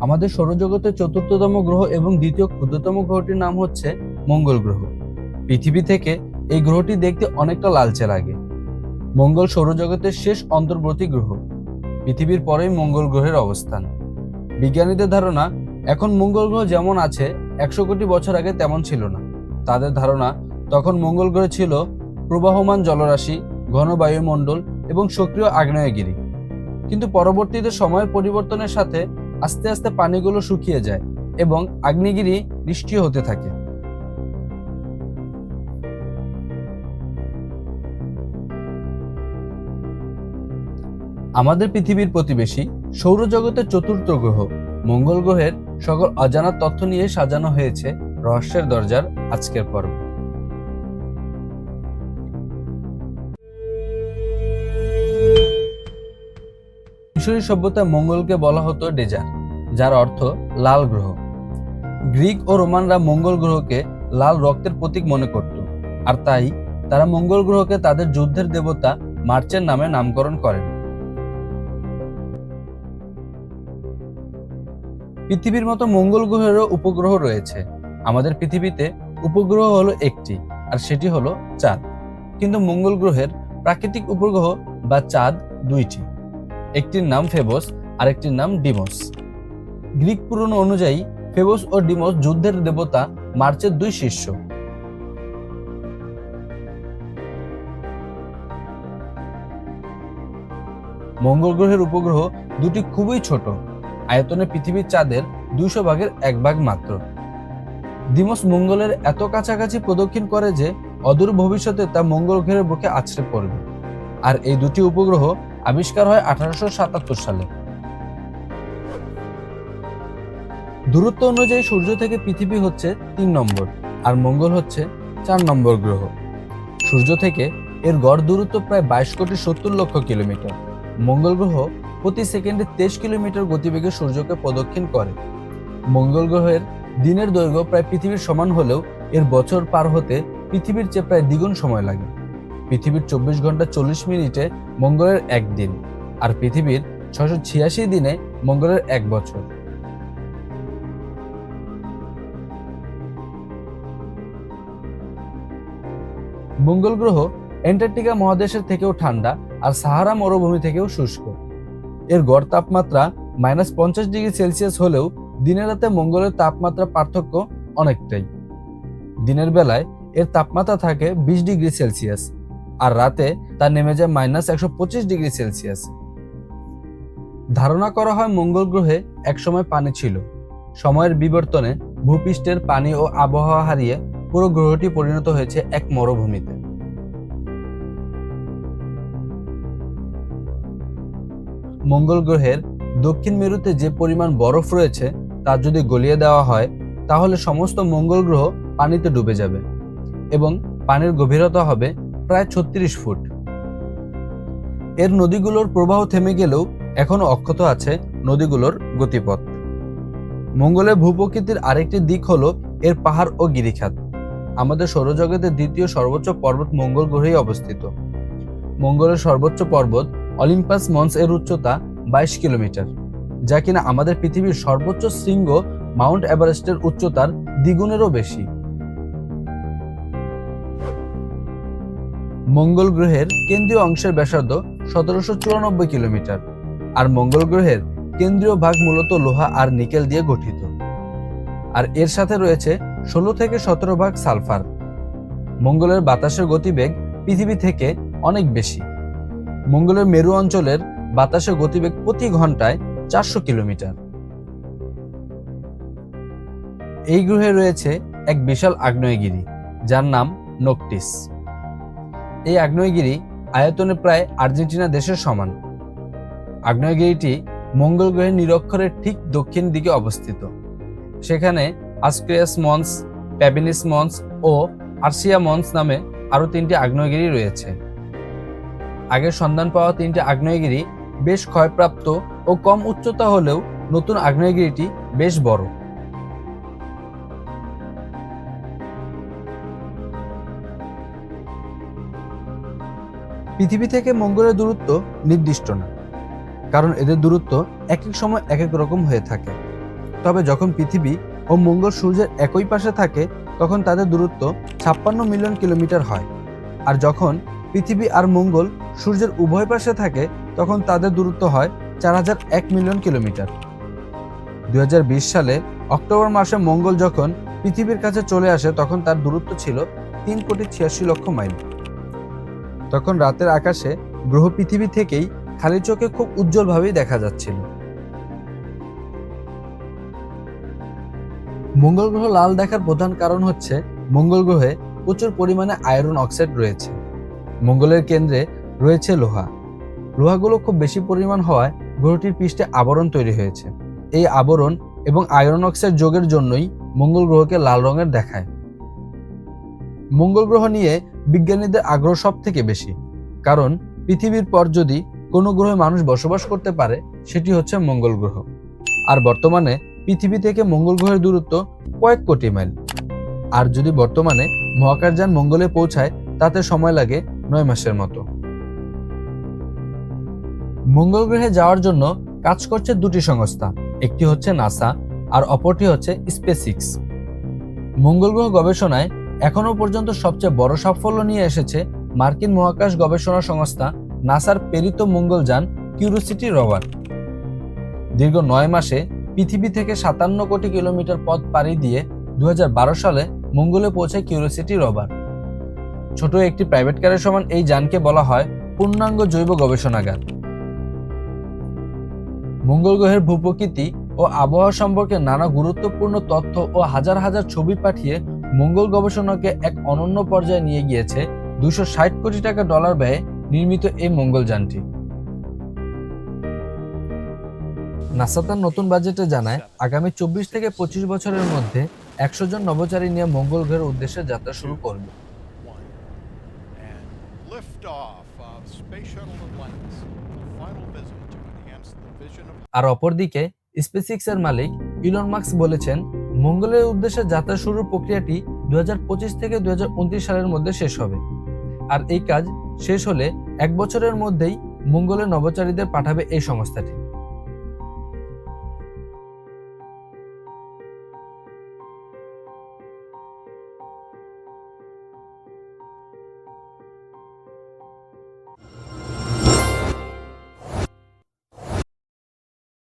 আমাদের সৌরজগতের চতুর্থতম গ্রহ এবং দ্বিতীয় ক্ষুদ্রতম গ্রহটির নাম হচ্ছে মঙ্গল গ্রহ। পৃথিবী থেকে এই গ্রহটি দেখতে অনেকটা লালচে লাগে। মঙ্গল সৌরজগতের শেষ অন্তর্বর্তী গ্রহ। পৃথিবীর পরেই মঙ্গল গ্রহের অবস্থান। বিজ্ঞানীদের ধারণা, এখন মঙ্গল গ্রহ যেমন আছে, একশো কোটি বছর আগে তেমন ছিল না। তাদের ধারণা, তখন মঙ্গল গ্রহে ছিল প্রবাহমান জলরাশি, ঘন বায়ুমণ্ডল এবং সক্রিয় আগ্নেয়গিরি। কিন্তু পরবর্তীতে সময়ের পরিবর্তনের সাথে আস্তে আস্তে পানিগুলো শুকিয়ে যায় এবং আগ্নেয়গিরি নিষ্ক্রিয় হতে থাকে। আমাদের পৃথিবীর প্রতিবেশী সৌরজগতের চতুর্থ গ্রহ মঙ্গল গ্রহের সকল অজানা তথ্য নিয়ে সাজানো হয়েছে রহস্যের দরজার আজকের পর্ব। মিশরী সভ্যতায় মঙ্গলকে বলা হতো ডেজার, যার অর্থ লাল গ্রহ। গ্রিক ও রোমানরা মঙ্গল গ্রহকে লাল রক্তের প্রতীক মনে করত, আর তাই তারা মঙ্গল গ্রহকে তাদের যুদ্ধের দেবতা মার্চের নামে নামকরণ করেন। পৃথিবীর মতো মঙ্গল গ্রহেরও উপগ্রহ রয়েছে। আমাদের পৃথিবীতে উপগ্রহ হলো একটি, আর সেটি হলো চাঁদ। কিন্তু মঙ্গল গ্রহের প্রাকৃতিক উপগ্রহ বা চাঁদ দুইটি। একটির নাম ফেবস, আরেকটির নাম ডিমোস। গ্রিক পুরাণ অনুযায়ী, ফেবস ও ডিমোস যুদ্ধের দেবতা মার্চের দুই শিষ্য মঙ্গল গ্রহের উপগ্রহ দুটি খুবই ছোট। আয়তনে পৃথিবীর চাঁদের দুইশো ভাগের এক ভাগ মাত্র। দিমস মঙ্গলের এত কাছাকাছি প্রদক্ষিণ করে যে, অদূর ভবিষ্যতে তা মঙ্গল গ্রহের বুকে আছড়ে পড়বে। আর এই দুটি উপগ্রহ আবিষ্কার হয় আঠারোশো সাতাত্তর সালে। দূরত্ব অনুযায়ী সূর্য থেকে পৃথিবী হচ্ছে তিন নম্বর আর মঙ্গল হচ্ছে চার নম্বর গ্রহ। সূর্য থেকে এর গড় দূরত্ব প্রায় বাইশ কোটি সত্তর লক্ষ কিলোমিটার। মঙ্গল গ্রহ প্রতি সেকেন্ডে তেইশ কিলোমিটার গতিবেগে সূর্যকে প্রদক্ষিণ করে। মঙ্গল গ্রহের দিনের দৈর্ঘ্য প্রায় পৃথিবীর সমান হলেও এর বছর পার হতে পৃথিবীর চেয়ে প্রায় দ্বিগুণ সময় লাগে। পৃথিবীর চব্বিশ ঘণ্টা চল্লিশ মিনিটে মঙ্গলের এক দিন আর পৃথিবীর ছশো ছিয়াশি দিনে মঙ্গলের এক বছর। মঙ্গল গ্রহ অ্যান্টার্কটিকা মহাদেশের থেকেও ঠান্ডা আর সাহারা মরুভূমি থেকেও শুষ্ক। এর গড় তাপমাত্রা মাইনাস পঞ্চাশ ডিগ্রি সেলসিয়াস হলেও দিনের রাতে মঙ্গলের তাপমাত্রা পার্থক্য অনেকটাই। দিনের বেলায় এর তাপমাত্রা থাকে বিশ ডিগ্রি সেলসিয়াস। আর রাতে তা নেমে যায় মাইনাস একশো পঁচিশ ডিগ্রি সেলসিয়াস। ধারণা করা হয় মঙ্গল গ্রহে একসময় পানি ছিল। সময়ের বিবর্তনে ভূপৃষ্ঠের পানি ও আবহাওয়া হারিয়ে পুরো গ্রহটি পরিণত হয়েছে এক মরুভূমিতে। মঙ্গল গ্রহের দক্ষিণ মেরুতে যে পরিমাণ বরফ রয়েছে, তা যদি গলিয়ে দেওয়া হয়, তাহলে সমস্ত মঙ্গল গ্রহ পানিতে ডুবে যাবে এবং পানির গভীরতা হবে প্রায় ছত্রিশ ফুট। এর নদীগুলোর প্রবাহ থেমে গেলেও এখনও অক্ষত আছে নদীগুলোর গতিপথ। মঙ্গলের ভূপ্রকৃতির আরেকটি দিক হলো এর পাহাড় ও গিরিখাত। আমাদের সৌরজগতের দ্বিতীয় সর্বোচ্চ পর্বত মঙ্গল গ্রহেই অবস্থিত। মঙ্গলের সর্বোচ্চ পর্বত অলিম্পাস মন্স এর উচ্চতা বাইশ কিলোমিটার, যা কিনা আমাদের পৃথিবীর সর্বোচ্চ শৃঙ্গ মাউন্ট এভারেস্টের উচ্চতার দ্বিগুণেরও বেশি। মঙ্গল গ্রহের কেন্দ্রীয় অংশের ব্যাসার্ধ সতেরোশো চুরানব্বই কিলোমিটার, আর মঙ্গল গ্রহের কেন্দ্রীয় ভাগ মূলত লোহা আর নিকেল দিয়ে গঠিত। আর এর সাথে রয়েছে ষোলো থেকে সতেরো ভাগ সালফার। মঙ্গলের বাতাসের গতিবেগ পৃথিবী থেকে অনেক বেশি। মঙ্গলের মেরু অঞ্চলের বাতাসের গতিবেগ প্রতি ঘন্টায় চারশো কিলোমিটার। এই গ্রহে রয়েছে এক বিশাল আগ্নেয়গিরি, যার নাম নোকটিস। এই আগ্নেয়গিরি আয়তনে প্রায় আর্জেন্টিনা দেশের সমান। আগ্নেয়গিরিটি মঙ্গল গ্রহের নিরক্ষরের ঠিক দক্ষিণ দিকে অবস্থিত। সেখানে আসক্রিয়াস মন্স প্যাবিনিস মন্স ও আর্সিয়া মন্স নামে আরও তিনটি আগ্নেয়গিরি রয়েছে। আগের সন্ধান পাওয়া তিনটি আগ্নেয়গিরি বেশ ক্ষয়প্রাপ্ত ও কম উচ্চতা হলেও নতুন আগ্নেয়গিরিটি বেশ বড়। পৃথিবী থেকে মঙ্গলের দূরত্ব নির্দিষ্ট না, কারণ এদের দূরত্ব এক এক সময় এক এক রকম হয়ে থাকে। তবে যখন পৃথিবী ও মঙ্গল সূর্যের একই পাশে থাকে, তখন তাদের দূরত্ব ছাপ্পান্ন মিলিয়ন কিলোমিটার হয়। আর যখন পৃথিবী আর মঙ্গল সূর্যের উভয় পাশে থাকে, তখন তাদের দূরত্ব হয় চার হাজার এক মিলিয়ন কিলোমিটার। দু হাজার বিশ সালে অক্টোবর মাসে মঙ্গল যখন পৃথিবীর কাছে চলে আসে, তখন তার দূরত্ব ছিল তিন কোটি ছিয়াশি লক্ষ মাইল। তখন রাতের আকাশে গ্রহ পৃথিবী থেকেই খালি চোখে খুব উজ্জ্বলভাবেই দেখা যাচ্ছিল। মঙ্গল গ্রহ লাল দেখার প্রধান কারণ হচ্ছে মঙ্গল গ্রহে প্রচুর পরিমাণে আয়রন অক্সাইড রয়েছে। মঙ্গলের কেন্দ্রে রয়েছে লোহা। লোহাগুলো খুব বেশি পরিমাণ হওয়ায় গ্রহটির পৃষ্ঠে আবরণ তৈরি হয়েছে। এই আবরণ এবং আয়রন অক্সাইড যোগের জন্যই মঙ্গল গ্রহকে লাল রঙের দেখায়। মঙ্গল গ্রহ নিয়ে বিজ্ঞানীদের আগ্রহ সব থেকে বেশি। কারণ পৃথিবীর পর যদি কোনো গ্রহে মানুষ বসবাস করতে পারে, সেটি হচ্ছে মঙ্গল গ্রহ। আর বর্তমানে পৃথিবী থেকে মঙ্গল গ্রহের দূরত্ব কয়েক কোটি মাইল। আর যদি বর্তমানে মহাকাশযান মঙ্গলে পৌঁছায়, তাতে সময় লাগে নয় মাসের মতো। মঙ্গল গ্রহে যাওয়ার জন্য কাজ করছে দুটি সংস্থা, একটি হচ্ছে নাসা আর অপরটি হচ্ছে স্পেসিক্স। মঙ্গল গ্রহ গবেষণায় এখনও পর্যন্ত সবচেয়ে বড় সাফল্য নিয়ে এসেছে মার্কিন মহাকাশ গবেষণা সংস্থা নাসার প্রেরিত মঙ্গলযান কিউরিসিটি রভার দীর্ঘ নয় মাসে পৃথিবী থেকে সাতান্ন কোটি কিলোমিটার পথ পাড়ি দিয়ে দুই হাজার বারো সালে মঙ্গলে পৌঁছায় কিউরিসিটি রভার ছোট একটি প্রাইভেট কারের সমান এই যানকে বলা হয় পূর্ণাঙ্গ জৈব গবেষণাগার। মঙ্গল গ্রহের ভূপ্রকৃতি ও আবহাওয়া সম্পর্কে নানা গুরুত্বপূর্ণ তথ্য ও হাজার হাজার ছবি পাঠিয়ে মঙ্গল গবেষণাকে এক অনন্য পর্যায়ে নিয়ে গিয়েছে দুশো ষাট কোটি টাকা ডলার ব্যয়ে নির্মিত এই মঙ্গলযানটি নাসা তার নতুন বাজেটে জানায়, আগামী চব্বিশ থেকে পঁচিশ বছরের মধ্যে একশো জন নভোচারী নিয়ে মঙ্গল গ্রহের উদ্দেশ্যে যাত্রা শুরু করবে। আর অপরদিকে স্পেসিক্স এর মালিক ইলন মার্কস বলেছেন মঙ্গলের উদ্দেশ্যে যাত্রা শুরুর প্রক্রিয়াটি দু হাজার পঁচিশ থেকে দু হাজার উনত্রিশ সালের মধ্যে শেষ হবে। আর এই কাজ শেষ হলে এক বছরের মধ্যেই মঙ্গলের নবচারীদের পাঠাবে এই সংস্থাটি।